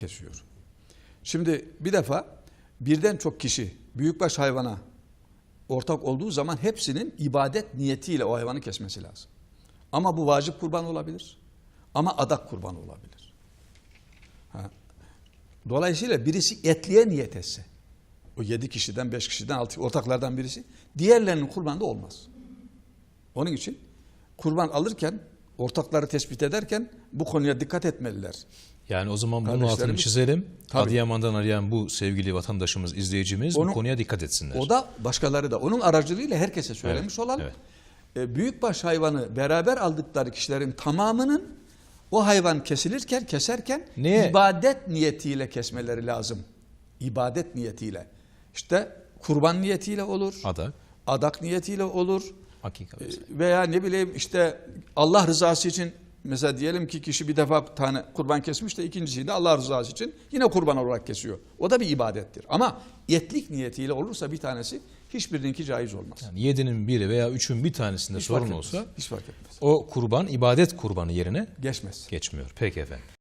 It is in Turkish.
kesiyor. Şimdi bir defa birden çok kişi büyükbaş hayvana ortak olduğu zaman hepsinin ibadet niyetiyle o hayvanı kesmesi lazım. Ama bu vacip kurban olabilir. Ama adak kurbanı olabilir. Ha. Dolayısıyla birisi etliye niyet etse, o yedi kişiden, beş kişiden, altı ortaklardan birisi, diğerlerinin kurbanı da olmaz. Onun için kurban alırken, ortakları tespit ederken bu konuya dikkat etmeliler. Yani o zaman bunun altını çizelim. Tabii. Adıyaman'dan arayan bu sevgili vatandaşımız, izleyicimiz Onu- bu konuya dikkat etsinler. O da başkaları da onun aracılığıyla herkese söylemiş olan evet. e, büyükbaş hayvanı beraber aldıkları kişilerin tamamının o hayvan kesilirken keserken Neye? ibadet niyetiyle kesmeleri lazım. İbadet niyetiyle. İşte kurban niyetiyle olur. Adak, Adak niyetiyle olur. Hakika. E, Veya ne bileyim işte Allah rızası için mesela diyelim ki kişi bir defa tane kurban kesmiş de ikincisiyi de Allah rızası için yine kurban olarak kesiyor. O da bir ibadettir. Ama etlik niyetiyle olursa bir tanesi hiçbirininki caiz olmaz. Yani yedinin biri veya üçün bir tanesinde Hiç sorun olsa hiç fark etmez. o kurban ibadet kurbanı yerine Geçmez. geçmiyor. Peki efendim.